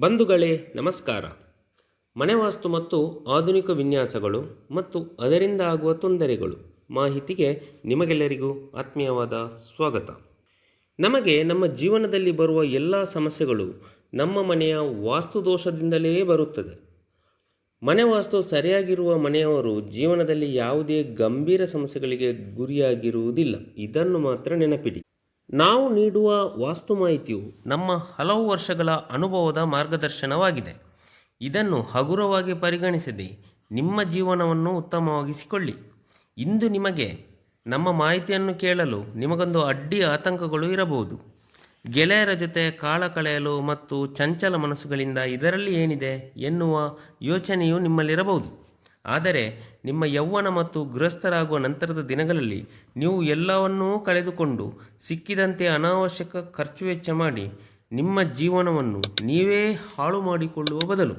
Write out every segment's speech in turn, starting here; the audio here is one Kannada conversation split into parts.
ಬಂಧುಗಳೇ, ನಮಸ್ಕಾರ. ಮನೆ ವಾಸ್ತು ಮತ್ತು ಆಧುನಿಕ ವಿನ್ಯಾಸಗಳು ಮತ್ತು ಅದರಿಂದ ಆಗುವ ತೊಂದರೆಗಳು. ಮಾಹಿತಿಗೆ ನಿಮಗೆಲ್ಲರಿಗೂ ಆತ್ಮೀಯವಾದ ಸ್ವಾಗತ. ನಮಗೆ ನಮ್ಮ ಜೀವನದಲ್ಲಿ ಬರುವ ಎಲ್ಲ ಸಮಸ್ಯೆಗಳು ನಮ್ಮ ಮನೆಯ ವಾಸ್ತು ದೋಷದಿಂದಲೇ ಬರುತ್ತದೆ. ಮನೆ ವಾಸ್ತು ಸರಿಯಾಗಿರುವ ಮನೆಯವರು ಜೀವನದಲ್ಲಿ ಯಾವುದೇ ಗಂಭೀರ ಸಮಸ್ಯೆಗಳಿಗೆ ಗುರಿಯಾಗಿರುವುದಿಲ್ಲ. ಇದನ್ನು ಮಾತ್ರ ನೆನಪಿಡಿ. ನಾವು ನೀಡುವ ವಾಸ್ತು ಮಾಹಿತಿಯು ನಮ್ಮ ಹಲವು ವರ್ಷಗಳ ಅನುಭವದ ಮಾರ್ಗದರ್ಶನವಾಗಿದೆ. ಇದನ್ನು ಹಗುರವಾಗಿ ಪರಿಗಣಿಸದೆ ನಿಮ್ಮ ಜೀವನವನ್ನು ಉತ್ತಮವಾಗಿಸಿಕೊಳ್ಳಿ. ಇಂದು ನಿಮಗೆ ನಮ್ಮ ಮಾಹಿತಿಯನ್ನು ಕೇಳಲು ನಿಮಗೊಂದು ಅಡ್ಡಿ ಆತಂಕಗಳು ಇರಬಹುದು. ಗೆಳೆಯರ ಜೊತೆ ಕಾಳ ಕಳೆಯಲು ಮತ್ತು ಚಂಚಲ ಮನಸ್ಸುಗಳಿಂದ ಇದರಲ್ಲಿ ಏನಿದೆ ಎನ್ನುವ ಯೋಚನೆಯು ನಿಮ್ಮಲ್ಲಿರಬಹುದು. ಆದರೆ ನಿಮ್ಮ ಯೌವನ ಮತ್ತು ಗೃಹಸ್ಥರಾಗುವ ನಂತರದ ದಿನಗಳಲ್ಲಿ ನೀವು ಎಲ್ಲವನ್ನೂ ಕಳೆದುಕೊಂಡು ಸಿಕ್ಕಿದಂತೆ ಅನಾವಶ್ಯಕ ಖರ್ಚು ವೆಚ್ಚ ಮಾಡಿ ನಿಮ್ಮ ಜೀವನವನ್ನು ನೀವೇ ಹಾಳು ಮಾಡಿಕೊಳ್ಳುವ ಬದಲು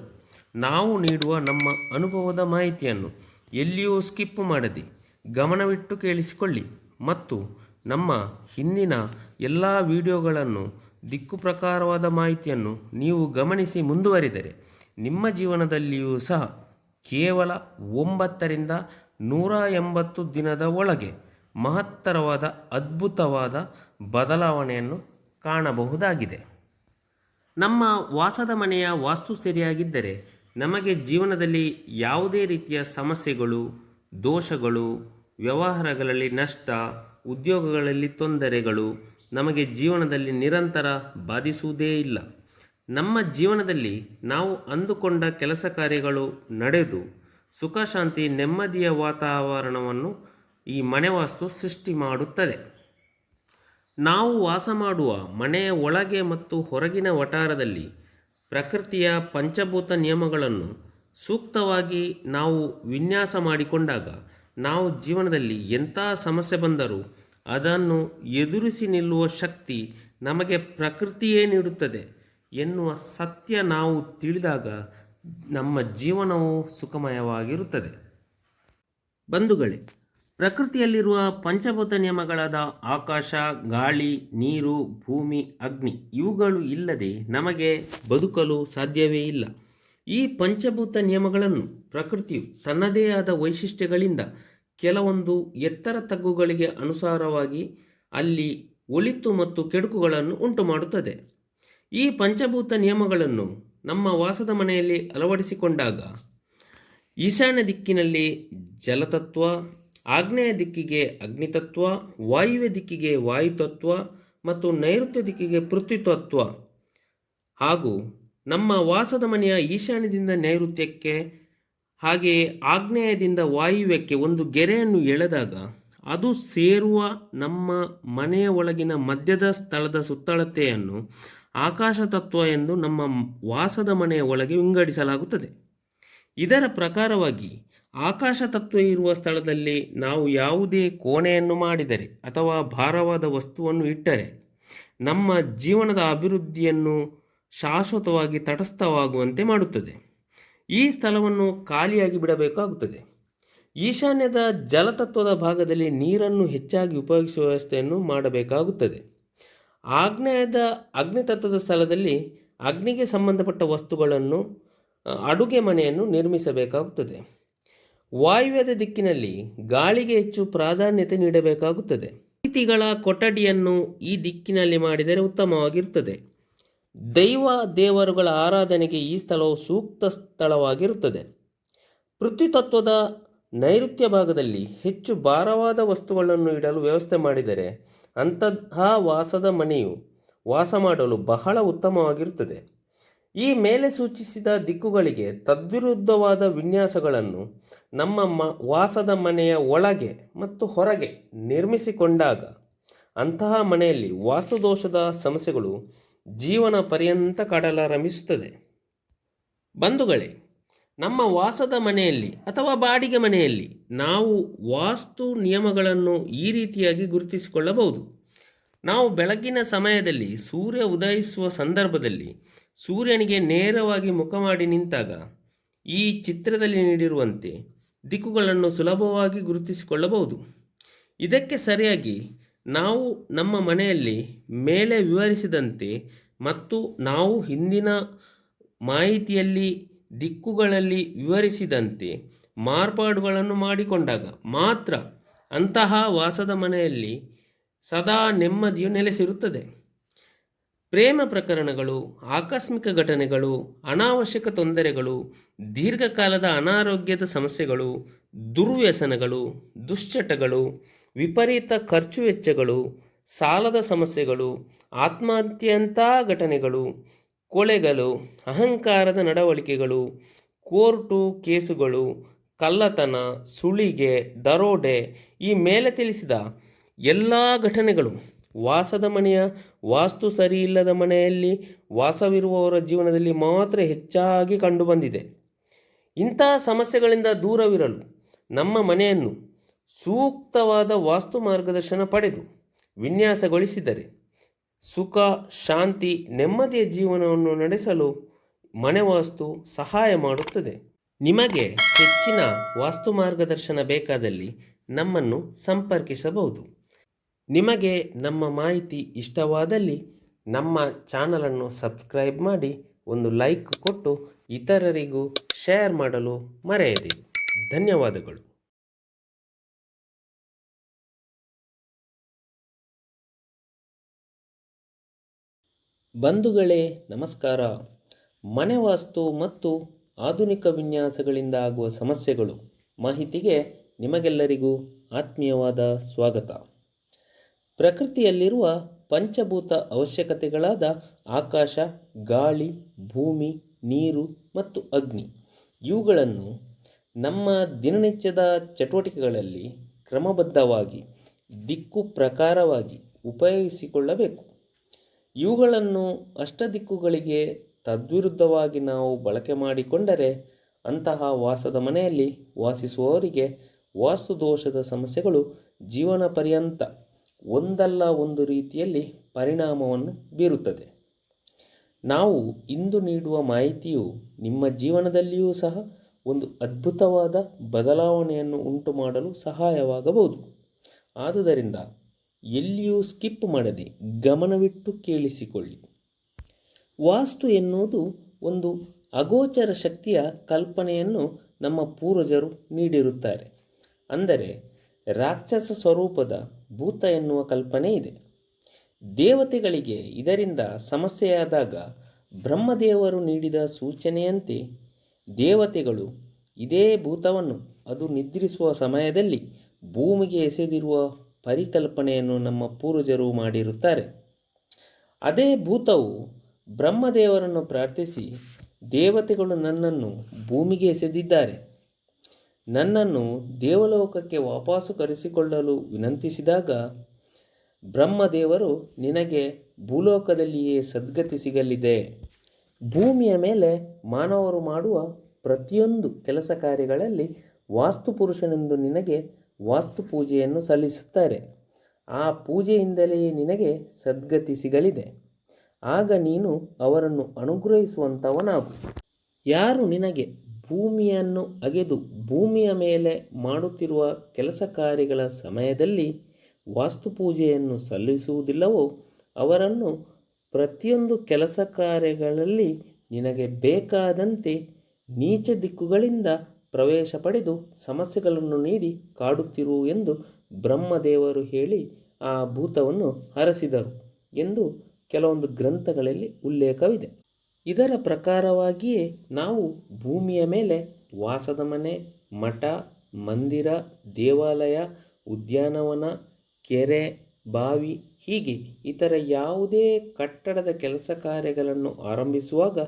ನಾವು ನೀಡುವ ನಮ್ಮ ಅನುಭವದ ಮಾಹಿತಿಯನ್ನು ಎಲ್ಲಿಯೂ ಸ್ಕಿಪ್ ಮಾಡದೆ ಗಮನವಿಟ್ಟು ಕೇಳಿಸಿಕೊಳ್ಳಿ ಮತ್ತು ನಮ್ಮ ಹಿಂದಿನ ಎಲ್ಲ ವಿಡಿಯೋಗಳನ್ನು ದಿಕ್ಕು ಪ್ರಕಾರವಾದ ಮಾಹಿತಿಯನ್ನು ನೀವು ಗಮನಿಸಿ ಮುಂದುವರಿದರೆ ನಿಮ್ಮ ಜೀವನದಲ್ಲಿಯೂ ಸಹ ಕೇವಲ ಒಂಬತ್ತರಿಂದ ನೂರ ಎಂಬತ್ತು ದಿನದ ಒಳಗೆ ಮಹತ್ತರವಾದ ಅದ್ಭುತವಾದ ಬದಲಾವಣೆಯನ್ನು ಕಾಣಬಹುದಾಗಿದೆ. ನಮ್ಮ ವಾಸದ ಮನೆಯ ವಾಸ್ತು ಸರಿಯಾಗಿದ್ದರೆ ನಮಗೆ ಜೀವನದಲ್ಲಿ ಯಾವುದೇ ರೀತಿಯ ಸಮಸ್ಯೆಗಳು, ದೋಷಗಳು, ವ್ಯವಹಾರಗಳಲ್ಲಿ ನಷ್ಟ, ಉದ್ಯೋಗಗಳಲ್ಲಿ ತೊಂದರೆಗಳು ನಮಗೆ ಜೀವನದಲ್ಲಿ ನಿರಂತರ ಬಾಧಿಸುವುದೇ ಇಲ್ಲ. ನಮ್ಮ ಜೀವನದಲ್ಲಿ ನಾವು ಅಂದುಕೊಂಡ ಕೆಲಸ ಕಾರ್ಯಗಳು ನಡೆದು ಸುಖ, ಶಾಂತಿ, ನೆಮ್ಮದಿಯ ವಾತಾವರಣವನ್ನು ಈ ಮನೆ ವಾಸ್ತು ಸೃಷ್ಟಿ ಮಾಡುತ್ತದೆ. ನಾವು ವಾಸ ಮಾಡುವ ಮನೆಯ ಒಳಗೆ ಮತ್ತು ಹೊರಗಿನ ವಟಾರದಲ್ಲಿ ಪ್ರಕೃತಿಯ ಪಂಚಭೂತ ನಿಯಮಗಳನ್ನು ಸೂಕ್ತವಾಗಿ ನಾವು ವಿನ್ಯಾಸ ಮಾಡಿಕೊಂಡಾಗ ನಾವು ಜೀವನದಲ್ಲಿ ಎಂಥ ಸಮಸ್ಯೆ ಬಂದರೂ ಅದನ್ನು ಎದುರಿಸಿ ನಿಲ್ಲುವ ಶಕ್ತಿ ನಮಗೆ ಪ್ರಕೃತಿಯೇ ನೀಡುತ್ತದೆ. ಎನ್ನುವ ಸತ್ಯ ನಾವು ತಿಳಿದಾಗ ನಮ್ಮ ಜೀವನವು ಸುಖಮಯವಾಗಿರುತ್ತದೆ. ಬಂಧುಗಳೇ, ಪ್ರಕೃತಿಯಲ್ಲಿರುವ ಪಂಚಭೂತ ನಿಯಮಗಳಾದ ಆಕಾಶ, ಗಾಳಿ, ನೀರು, ಭೂಮಿ, ಅಗ್ನಿ ಇವುಗಳು ಇಲ್ಲದೆ ನಮಗೆ ಬದುಕಲು ಸಾಧ್ಯವೇ ಇಲ್ಲ. ಈ ಪಂಚಭೂತ ನಿಯಮಗಳನ್ನು ಪ್ರಕೃತಿಯು ತನ್ನದೇ ಆದ ವೈಶಿಷ್ಟ್ಯಗಳಿಂದ ಕೆಲವೊಂದು ಎತ್ತರ ತಗ್ಗುಗಳಿಗೆ ಅನುಸಾರವಾಗಿ ಅಲ್ಲಿ ಒಳಿತು ಮತ್ತು ಕೆಡುಕುಗಳನ್ನು ಉಂಟು ಮಾಡುತ್ತದೆ ಈ ಪಂಚಭೂತ ನಿಯಮಗಳನ್ನು ನಮ್ಮ ವಾಸದ ಮನೆಯಲ್ಲಿ ಅಳವಡಿಸಿಕೊಂಡಾಗ ಈಶಾನ್ಯ ದಿಕ್ಕಿನಲ್ಲಿ ಜಲತತ್ವ, ಆಗ್ನೇಯ ದಿಕ್ಕಿಗೆ ಅಗ್ನಿತತ್ವ, ವಾಯುವ್ಯ ದಿಕ್ಕಿಗೆ ವಾಯುತತ್ವ ಮತ್ತು ನೈಋತ್ಯ ದಿಕ್ಕಿಗೆ ಪೃಥ್ವಿತತ್ವ ಹಾಗೂ ನಮ್ಮ ವಾಸದ ಮನೆಯ ಈಶಾನ್ಯದಿಂದ ನೈಋತ್ಯಕ್ಕೆ ಹಾಗೆಯೇ ಆಗ್ನೇಯದಿಂದ ವಾಯುವ್ಯಕ್ಕೆ ಒಂದು ಗೆರೆಯನ್ನು ಎಳೆದಾಗ ಅದು ಸೇರುವ ನಮ್ಮ ಮನೆಯ ಒಳಗಿನ ಮಧ್ಯದ ಸ್ಥಳದ ಸುತ್ತಳತೆಯನ್ನು ಆಕಾಶ ತತ್ವ ಎಂದು ನಮ್ಮ ವಾಸದ ಮನೆಯ ಒಳಗೆ ವಿಂಗಡಿಸಲಾಗುತ್ತದೆ. ಇದರ ಪ್ರಕಾರವಾಗಿ ಆಕಾಶ ತತ್ವ ಇರುವ ಸ್ಥಳದಲ್ಲಿ ನಾವು ಯಾವುದೇ ಕೋಣೆಯನ್ನು ಮಾಡಿದರೆ ಅಥವಾ ಭಾರವಾದ ವಸ್ತುವನ್ನು ಇಟ್ಟರೆ ನಮ್ಮ ಜೀವನದ ಅಭಿವೃದ್ಧಿಯನ್ನು ಶಾಶ್ವತವಾಗಿ ತಟಸ್ಥವಾಗುವಂತೆ ಮಾಡುತ್ತದೆ. ಈ ಸ್ಥಳವನ್ನು ಖಾಲಿಯಾಗಿ ಬಿಡಬೇಕಾಗುತ್ತದೆ. ಈಶಾನ್ಯದ ಜಲತತ್ವದ ಭಾಗದಲ್ಲಿ ನೀರನ್ನು ಹೆಚ್ಚಾಗಿ ಉಪಯೋಗಿಸುವ ವ್ಯವಸ್ಥೆಯನ್ನು ಮಾಡಬೇಕಾಗುತ್ತದೆ. ಆಗ್ನೇಯದ ಅಗ್ನಿತತ್ವದ ಸ್ಥಳದಲ್ಲಿ ಅಗ್ನಿಗೆ ಸಂಬಂಧಪಟ್ಟ ವಸ್ತುಗಳನ್ನು ಅಡುಗೆ ಮನೆಯನ್ನು ನಿರ್ಮಿಸಬೇಕಾಗುತ್ತದೆ. ವಾಯುವ್ಯದ ದಿಕ್ಕಿನಲ್ಲಿ ಗಾಳಿಗೆ ಹೆಚ್ಚು ಪ್ರಾಧಾನ್ಯತೆ ನೀಡಬೇಕಾಗುತ್ತದೆ. ಅತಿಥಿಗಳ ಕೊಠಡಿಯನ್ನು ಈ ದಿಕ್ಕಿನಲ್ಲಿ ಮಾಡಿದರೆ ಉತ್ತಮವಾಗಿರುತ್ತದೆ. ದೈವ ದೇವರುಗಳ ಆರಾಧನೆಗೆ ಈ ಸ್ಥಳವು ಸೂಕ್ತ ಸ್ಥಳವಾಗಿರುತ್ತದೆ. ಪೃಥ್ವಿತತ್ವದ ನೈಋತ್ಯ ಭಾಗದಲ್ಲಿ ಹೆಚ್ಚು ಭಾರವಾದ ವಸ್ತುಗಳನ್ನು ಇಡಲು ವ್ಯವಸ್ಥೆ ಮಾಡಿದರೆ ಅಂತಹ ವಾಸದ ಮನೆಯು ವಾಸ ಮಾಡಲು ಬಹಳ ಉತ್ತಮವಾಗಿರುತ್ತದೆ. ಈ ಮೇಲೆ ಸೂಚಿಸಿದ ದಿಕ್ಕುಗಳಿಗೆ ತದ್ವಿರುದ್ಧವಾದ ವಿನ್ಯಾಸಗಳನ್ನು ನಮ್ಮ ಮ, ವಾಸದ ಮನೆಯ ಒಳಗೆ ಮತ್ತು ಹೊರಗೆ ನಿರ್ಮಿಸಿಕೊಂಡಾಗ ಅಂತಹ ಮನೆಯಲ್ಲಿ ವಾಸ್ತುದೋಷದ ಸಮಸ್ಯೆಗಳು ಜೀವನ ಪರ್ಯಂತ ಕಾಡಲಾರಂಭಿಸುತ್ತದೆ. ಬಂಧುಗಳೇ, ನಮ್ಮ ವಾಸದ ಮನೆಯಲ್ಲಿ ಅಥವಾ ಬಾಡಿಗೆ ಮನೆಯಲ್ಲಿ ನಾವು ವಾಸ್ತು ನಿಯಮಗಳನ್ನು ಈ ರೀತಿಯಾಗಿ ಗುರುತಿಸಿಕೊಳ್ಳಬಹುದು. ನಾವು ಬೆಳಗಿನ ಸಮಯದಲ್ಲಿ ಸೂರ್ಯ ಉದಯಿಸುವ ಸಂದರ್ಭದಲ್ಲಿ ಸೂರ್ಯನಿಗೆ ನೇರವಾಗಿ ಮುಖ ಮಾಡಿ ನಿಂತಾಗ ಈ ಚಿತ್ರದಲ್ಲಿ ನೀಡಿರುವಂತೆ ದಿಕ್ಕುಗಳನ್ನು ಸುಲಭವಾಗಿ ಗುರುತಿಸಿಕೊಳ್ಳಬಹುದು. ಇದಕ್ಕೆ ಸರಿಯಾಗಿ ನಾವು ನಮ್ಮ ಮನೆಯಲ್ಲಿ ಮೇಲೆ ವಿವರಿಸಿದಂತೆ ಮತ್ತು ನಾವು ಹಿಂದಿನ ಮಾಹಿತಿಯಲ್ಲಿ ದಿಕ್ಕುಗಳಲ್ಲಿ ವಿವರಿಸಿದಂತೆ ಮಾರ್ಪಾಡುಗಳನ್ನು ಮಾಡಿಕೊಂಡಾಗ ಮಾತ್ರ ಅಂತಹ ವಾಸದ ಮನೆಯಲ್ಲಿ ಸದಾ ನೆಮ್ಮದಿಯು ನೆಲೆಸಿರುತ್ತದೆ. ಪ್ರೇಮ ಪ್ರಕರಣಗಳು, ಆಕಸ್ಮಿಕ ಘಟನೆಗಳು, ಅನಾವಶ್ಯಕ ತೊಂದರೆಗಳು, ದೀರ್ಘಕಾಲದ ಅನಾರೋಗ್ಯದ ಸಮಸ್ಯೆಗಳು, ದುರ್ವ್ಯಸನಗಳು, ದುಶ್ಚಟಗಳು, ವಿಪರೀತ ಖರ್ಚು ವೆಚ್ಚಗಳು, ಸಾಲದ ಸಮಸ್ಯೆಗಳು ಆತ್ಮಹತ್ಯೆಯಂಥ ಘಟನೆಗಳು ಕೊಳೆಗಳು ಅಹಂಕಾರದ ನಡವಳಿಕೆಗಳು, ಕೋರ್ಟು ಕೇಸುಗಳು, ಕಳ್ಳತನ, ಸುಳಿಗೆ, ದರೋಡೆ ಈ ಮೇಲೆ ತಿಳಿಸಿದ ಎಲ್ಲ ಘಟನೆಗಳು, ವಾಸದ ಮನೆಯ ವಾಸ್ತು ಸರಿಯಿಲ್ಲದ ಮನೆಯಲ್ಲಿ ವಾಸವಿರುವವರ ಜೀವನದಲ್ಲಿ ಮಾತ್ರ ಹೆಚ್ಚಾಗಿ ಕಂಡುಬಂದಿದೆ. ಇಂತಹ ಸಮಸ್ಯೆಗಳಿಂದ ದೂರವಿರಲು ನಮ್ಮ ಮನೆಯನ್ನು ಸೂಕ್ತವಾದ ವಾಸ್ತು ಮಾರ್ಗದರ್ಶನ ಪಡೆದು ವಿನ್ಯಾಸಗೊಳಿಸಿದರೆ ಸುಖ, ಶಾಂತಿ, ನೆಮ್ಮದಿಯ ಜೀವನವನ್ನು ನಡೆಸಲು ಮನೆ ವಾಸ್ತು ಸಹಾಯ ಮಾಡುತ್ತದೆ. ನಿಮಗೆ ಹೆಚ್ಚಿನ ವಾಸ್ತು ಮಾರ್ಗದರ್ಶನ ಬೇಕಾದಲ್ಲಿ ನಮ್ಮನ್ನು ಸಂಪರ್ಕಿಸಬಹುದು. ನಿಮಗೆ ನಮ್ಮ ಮಾಹಿತಿ ಇಷ್ಟವಾದಲ್ಲಿ ನಮ್ಮ ಚಾನಲನ್ನು ಸಬ್ಸ್ಕ್ರೈಬ್ ಮಾಡಿ ಒಂದು ಲೈಕ್ ಕೊಟ್ಟು ಇತರರಿಗೂ ಶೇರ್ ಮಾಡಲು ಮರೆಯದಿರಿ. ಧನ್ಯವಾದಗಳು. ಬಂಧುಗಳೇ, ನಮಸ್ಕಾರ. ಮನೆ ವಾಸ್ತು ಮತ್ತು ಆಧುನಿಕ ವಿನ್ಯಾಸಗಳಿಂದ ಆಗುವ ಸಮಸ್ಯೆಗಳು ಮಾಹಿತಿಗೆ ನಿಮಗೆಲ್ಲರಿಗೂ ಆತ್ಮೀಯವಾದ ಸ್ವಾಗತ. ಪ್ರಕೃತಿಯಲ್ಲಿರುವ ಪಂಚಭೂತ ಅವಶ್ಯಕತೆಗಳಾದ ಆಕಾಶ, ಗಾಳಿ, ಭೂಮಿ, ನೀರು ಮತ್ತು ಅಗ್ನಿ. ಇವುಗಳನ್ನು ನಮ್ಮ ದಿನನಿತ್ಯದ ಚಟುವಟಿಕೆಗಳಲ್ಲಿ ಕ್ರಮಬದ್ಧವಾಗಿ, ದಿಕ್ಕು ಪ್ರಕಾರವಾಗಿ ಉಪಯೋಗಿಸಿಕೊಳ್ಳಬೇಕು. ಇವುಗಳನ್ನು ಅಷ್ಟದಿಕ್ಕುಗಳಿಗೆ ತದ್ವಿರುದ್ಧವಾಗಿ ನಾವು ಬಳಕೆ ಮಾಡಿಕೊಂಡರೆ ಅಂತಹ ವಾಸದ ಮನೆಯಲ್ಲಿ ವಾಸಿಸುವವರಿಗೆ ವಾಸ್ತು ದೋಷದ ಸಮಸ್ಯೆಗಳು ಜೀವನ ಪರ್ಯಂತ ಒಂದಲ್ಲ ಒಂದು ರೀತಿಯಲ್ಲಿ ಪರಿಣಾಮವನ್ನು ಬೀರುತ್ತದೆ. ನಾವು ಇಂದು ನೀಡುವ ಮಾಹಿತಿಯು ನಿಮ್ಮ ಜೀವನದಲ್ಲಿಯೂ ಸಹ ಒಂದು ಅದ್ಭುತವಾದ ಬದಲಾವಣೆಯನ್ನು ಉಂಟು ಮಾಡಲು ಸಹಾಯವಾಗಬಹುದು. ಆದುದರಿಂದ ಎಲ್ಲಿಯೂ ಸ್ಕಿಪ್ ಮಾಡದೆ ಗಮನವಿಟ್ಟು ಕೇಳಿಸಿಕೊಳ್ಳಿ. ವಾಸ್ತು ಎನ್ನುವುದು ಒಂದು ಅಗೋಚರ ಶಕ್ತಿಯ ಕಲ್ಪನೆಯನ್ನು ನಮ್ಮ ಪೂರ್ವಜರು ನೀಡಿರುತ್ತಾರೆ. ಅಂದರೆ ರಾಕ್ಷಸ ಸ್ವರೂಪದ ಭೂತ ಎನ್ನುವ ಕಲ್ಪನೆ ಇದೆ. ದೇವತೆಗಳಿಗೆ ಇದರಿಂದ ಸಮಸ್ಯೆಯಾದಾಗ ಬ್ರಹ್ಮದೇವರು ನೀಡಿದ ಸೂಚನೆಯಂತೆ ದೇವತೆಗಳು ಇದೇ ಭೂತವನ್ನು ಅದು ನಿದ್ರಿಸುವ ಸಮಯದಲ್ಲಿ ಭೂಮಿಗೆ ಎಸೆದಿರುವ ಪರಿಕಲ್ಪನೆಯನ್ನು ನಮ್ಮ ಪೂರ್ವಜರು ಮಾಡಿರುತ್ತಾರೆ. ಅದೇ ಭೂತವು ಬ್ರಹ್ಮದೇವರನ್ನು ಪ್ರಾರ್ಥಿಸಿ ದೇವತೆಗಳು ನನ್ನನ್ನು ಭೂಮಿಗೆ ಎಸೆದಿದ್ದಾರೆ. ನನ್ನನ್ನು ದೇವಲೋಕಕ್ಕೆ ವಾಪಸು ಕರೆಸಿಕೊಳ್ಳಲು ವಿನಂತಿಸಿದಾಗ, ಬ್ರಹ್ಮದೇವರು ನಿನಗೆ ಭೂಲೋಕದಲ್ಲಿಯೇ ಸದ್ಗತಿ ಸಿಗಲಿದೆ. ಭೂಮಿಯ ಮೇಲೆ ಮಾನವರು ಮಾಡುವ ಪ್ರತಿಯೊಂದು ಕೆಲಸ ಕಾರ್ಯಗಳಲ್ಲಿ ವಾಸ್ತುಪುರುಷನೆಂದು ನಿನಗೆ ವಾಸ್ತು ಪೂಜೆಯನ್ನು ಸಲ್ಲಿಸುತ್ತಾರೆ. ಆ ಪೂಜೆಯಿಂದಲೇ ನಿನಗೆ ಸದ್ಗತಿ ಸಿಗಲಿದೆ. ಆಗ ನೀನು ಅವರನ್ನು ಅನುಗ್ರಹಿಸುವಂಥವನಾಗು ಯಾರು ನಿನಗೆ ಭೂಮಿಯನ್ನು ಅಗೆದು ಭೂಮಿಯ ಮೇಲೆ ಮಾಡುತ್ತಿರುವ ಕೆಲಸ ಕಾರ್ಯಗಳ ಸಮಯದಲ್ಲಿ ವಾಸ್ತುಪೂಜೆಯನ್ನು ಸಲ್ಲಿಸುವುದಿಲ್ಲವೋ ಅವರನ್ನು ಪ್ರತಿಯೊಂದು ಕೆಲಸ ಕಾರ್ಯಗಳಲ್ಲಿ ನಿನಗೆ ಬೇಕಾದಂತೆ ನೀಚ ದಿಕ್ಕುಗಳಿಂದ ಪ್ರವೇಶ ಪಡೆದು ಸಮಸ್ಯೆಗಳನ್ನು ನೀಡಿ ಕಾಡುತ್ತಿರು ಎಂದು ಬ್ರಹ್ಮದೇವರು ಹೇಳಿ ಆ ಭೂತವನ್ನು ಹರಸಿದರು ಎಂದು ಕೆಲವೊಂದು ಗ್ರಂಥಗಳಲ್ಲಿ ಉಲ್ಲೇಖವಿದೆ. ಇದರ ಪ್ರಕಾರವಾಗಿಯೇ ನಾವು ಭೂಮಿಯ ಮೇಲೆ ವಾಸದ ಮನೆ, ಮಠ, ಮಂದಿರ, ದೇವಾಲಯ, ಉದ್ಯಾನವನ, ಕೆರೆ, ಬಾವಿ, ಹೀಗೆ ಇತರ ಯಾವುದೇ ಕಟ್ಟಡದ ಕೆಲಸ ಕಾರ್ಯಗಳನ್ನು ಆರಂಭಿಸುವಾಗ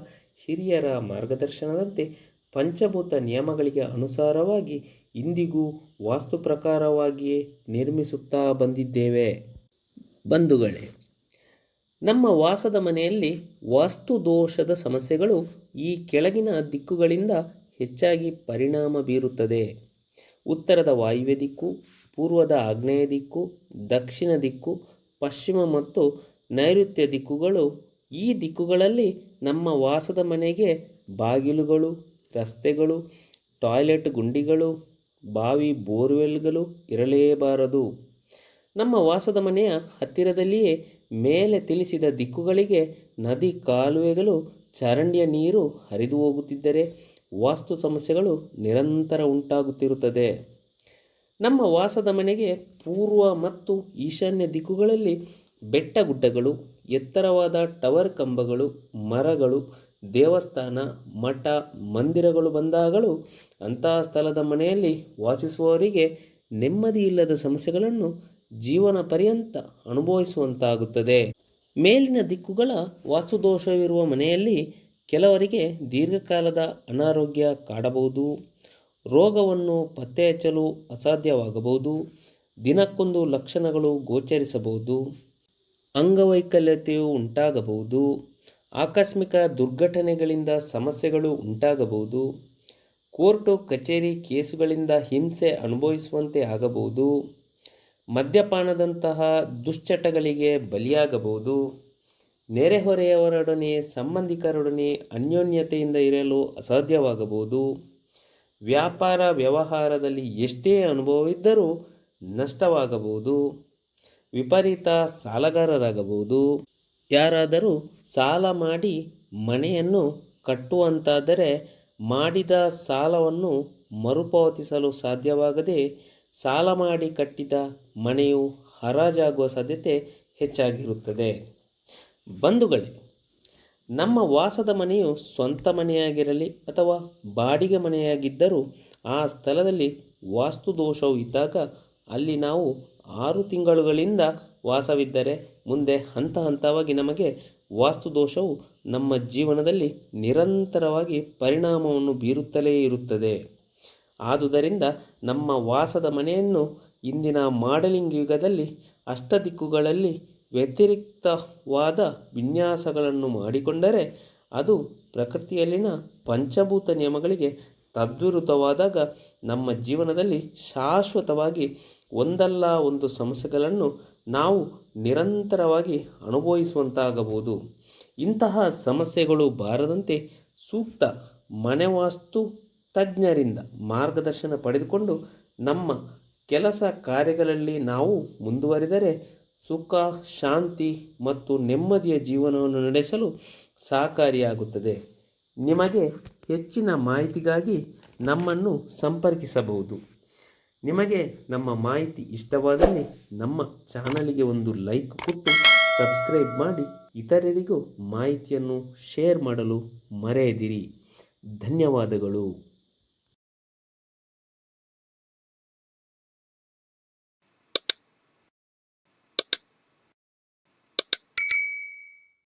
ಹಿರಿಯರ ಮಾರ್ಗದರ್ಶನದಂತೆ ಪಂಚಭೂತ ನಿಯಮಗಳಿಗೆ ಅನುಸಾರವಾಗಿ ಇಂದಿಗೂ ವಾಸ್ತು ಪ್ರಕಾರವಾಗಿಯೇ ನಿರ್ಮಿಸುತ್ತಾ ಬಂದಿದ್ದೇವೆ. ಬಂಧುಗಳೇ ನಮ್ಮ ವಾಸದ ಮನೆಯಲ್ಲಿ ವಾಸ್ತು ದೋಷದ ಸಮಸ್ಯೆಗಳು ಈ ಕೆಳಗಿನ ದಿಕ್ಕುಗಳಿಂದ ಹೆಚ್ಚಾಗಿ ಪರಿಣಾಮ ಬೀರುತ್ತದೆ. ಉತ್ತರದ ವಾಯುವ್ಯ ದಿಕ್ಕು, ಪೂರ್ವದ ಆಗ್ನೇಯ ದಿಕ್ಕು, ದಕ್ಷಿಣ ದಿಕ್ಕು, ಪಶ್ಚಿಮ ಮತ್ತು ನೈಋತ್ಯ ದಿಕ್ಕುಗಳು ಈ ದಿಕ್ಕುಗಳಲ್ಲಿ ನಮ್ಮ ವಾಸದ ಮನೆಗೆ ಬಾಗಿಲುಗಳು, ರಸ್ತೆಗಳು, ಟಾಯ್ಲೆಟ್ ಗುಂಡಿಗಳು, ಬಾವಿ ಬೋರ್ವೆಲ್ಗಳು ಇರಲೇಬಾರದು. ನಮ್ಮ ವಾಸದ ಮನೆಯ ಹತ್ತಿರದಲ್ಲಿಯೇ ಮೇಲೆ ತಿಳಿಸಿದ ದಿಕ್ಕುಗಳಿಗೆ ನದಿ ಕಾಲುವೆಗಳು ಚರಂಡಿಯ ನೀರು ಹರಿದು ಹೋಗುತ್ತಿದ್ದರೆ ವಾಸ್ತು ಸಮಸ್ಯೆಗಳು ನಿರಂತರ ಉಂಟಾಗುತ್ತಿರುತ್ತದೆ. ನಮ್ಮ ವಾಸದ ಮನೆಗೆ ಪೂರ್ವ ಮತ್ತು ಈಶಾನ್ಯ ದಿಕ್ಕುಗಳಲ್ಲಿ ಬೆಟ್ಟ ಗುಡ್ಡಗಳು ಎತ್ತರವಾದ ಟವರ್ ಕಂಬಗಳು, ಮರಗಳು, ದೇವಸ್ಥಾನ, ಮಠ, ಮಂದಿರಗಳು ಬಂದಾಗಲೂ ಅಂತಹ ಸ್ಥಳದ ಮನೆಯಲ್ಲಿ ವಾಸಿಸುವವರಿಗೆ ನೆಮ್ಮದಿ ಇಲ್ಲದ ಸಮಸ್ಯೆಗಳನ್ನು ಜೀವನ ಪರ್ಯಂತ ಅನುಭವಿಸುವಂತಾಗುತ್ತದೆ. ಮೇಲಿನ ದಿಕ್ಕುಗಳ ವಾಸ್ತುದೋಷವಿರುವ ಮನೆಯಲ್ಲಿ ಕೆಲವರಿಗೆ ದೀರ್ಘಕಾಲದ ಅನಾರೋಗ್ಯ ಕಾಡಬಹುದು. ರೋಗವನ್ನು ಪತ್ತೆ ಹಚ್ಚಲು ಅಸಾಧ್ಯವಾಗಬಹುದು. ದಿನಕ್ಕೊಂದು ಲಕ್ಷಣಗಳು ಗೋಚರಿಸಬಹುದು. ಅಂಗವೈಕಲ್ಯತೆಯು ಉಂಟಾಗಬಹುದು. ಆಕಸ್ಮಿಕ ದುರ್ಘಟನೆಗಳಿಂದ ಸಮಸ್ಯೆಗಳು ಉಂಟಾಗಬಹುದು. ಕೋರ್ಟು, ಕಚೇರಿ ಕೇಸುಗಳಿಂದ ಹಿಂಸೆ ಅನುಭವಿಸುವಂತೆ ಆಗಬಹುದು. ಮದ್ಯಪಾನದಂತಹ ದುಶ್ಚಟಗಳಿಗೆ ಬಲಿಯಾಗಬಹುದು. ನೆರೆಹೊರೆಯವರೊಡನೆ ಸಂಬಂಧಿಕರೊಡನೆ ಅನ್ಯೋನ್ಯತೆಯಿಂದ ಇರಲು ಅಸಾಧ್ಯವಾಗಬಹುದು. ವ್ಯಾಪಾರ ವ್ಯವಹಾರದಲ್ಲಿ ಎಷ್ಟೇ ಅನುಭವವಿದ್ದರೂ ನಷ್ಟವಾಗಬಹುದು. ವಿಪರೀತ ಸಾಲಗಾರರಾಗಬಹುದು. ಯಾರಾದರೂ ಸಾಲ ಮಾಡಿ ಮನೆಯನ್ನು ಕಟ್ಟುವಂತಾದರೆ ಮಾಡಿದ ಸಾಲವನ್ನು ಮರುಪಾವತಿಸಲು ಸಾಧ್ಯವಾಗದೆ ಸಾಲ ಮಾಡಿ ಕಟ್ಟಿದ ಮನೆಯು ಹರಾಜಾಗುವ ಸಾಧ್ಯತೆ ಹೆಚ್ಚಾಗಿರುತ್ತದೆ. ಬಂಧುಗಳೇ, ನಮ್ಮ ವಾಸದ ಮನೆಯು ಸ್ವಂತ ಮನೆಯಾಗಿರಲಿ ಅಥವಾ ಬಾಡಿಗೆ ಮನೆಯಾಗಿದ್ದರೂ ಆ ಸ್ಥಳದಲ್ಲಿ ವಾಸ್ತು ದೋಷವು ಇದ್ದಾಗ ಅಲ್ಲಿ ನಾವು ಆರು ತಿಂಗಳುಗಳಿಂದ ವಾಸವಿದ್ದರೆ ಮುಂದೆ ಹಂತ ಹಂತವಾಗಿ ನಮಗೆ ವಾಸ್ತು ದೋಷವು ನಮ್ಮ ಜೀವನದಲ್ಲಿ ನಿರಂತರವಾಗಿ ಪರಿಣಾಮವನ್ನು ಬೀರುತ್ತಲೇ ಇರುತ್ತದೆ. ಆದುದರಿಂದ ನಮ್ಮ ವಾಸದ ಮನೆಯನ್ನು ಇಂದಿನ ಮಾಡಲಿಂಗ್ ಯುಗದಲ್ಲಿ ಅಷ್ಟದಿಕ್ಕುಗಳಲ್ಲಿ ವ್ಯತಿರಿಕ್ತವಾದ ವಿನ್ಯಾಸಗಳನ್ನು ಮಾಡಿಕೊಂಡರೆ ಅದು ಪ್ರಕೃತಿಯಲ್ಲಿನ ಪಂಚಭೂತ ನಿಯಮಗಳಿಗೆ ತದ್ವಿರುದ್ಧವಾದಾಗ ನಮ್ಮ ಜೀವನದಲ್ಲಿ ಶಾಶ್ವತವಾಗಿ ಒಂದಲ್ಲ ಒಂದು ಸಮಸ್ಯೆಗಳನ್ನು ನಾವು ನಿರಂತರವಾಗಿ ಅನುಭವಿಸುವಂತಾಗಬಹುದು. ಇಂತಹ ಸಮಸ್ಯೆಗಳು ಬಾರದಂತೆ ಸೂಕ್ತ ಮನೆವಾಸ್ತು ತಜ್ಞರಿಂದ ಮಾರ್ಗದರ್ಶನ ಪಡೆದುಕೊಂಡು ನಮ್ಮ ಕೆಲಸ ಕಾರ್ಯಗಳಲ್ಲಿ ನಾವು ಮುಂದುವರಿದರೆ ಸುಖ, ಶಾಂತಿ ಮತ್ತು ನೆಮ್ಮದಿಯ ಜೀವನವನ್ನು ನಡೆಸಲು ಸಹಕಾರಿಯಾಗುತ್ತದೆ. ನಿಮಗೆ ಹೆಚ್ಚಿನ ಮಾಹಿತಿಗಾಗಿ ನಮ್ಮನ್ನು ಸಂಪರ್ಕಿಸಬಹುದು. ನಿಮಗೆ ನಮ್ಮ ಮಾಹಿತಿ ಇಷ್ಟವಾದಲ್ಲಿ ನಮ್ಮ ಚಾನಲಿಗೆ ಒಂದು ಲೈಕ್ ಕೊಟ್ಟು ಸಬ್ಸ್ಕ್ರೈಬ್ ಮಾಡಿ, ಇತರರಿಗೂ ಮಾಹಿತಿಯನ್ನು ಶೇರ್ ಮಾಡಲು ಮರೆಯದಿರಿ. ಧನ್ಯವಾದಗಳು.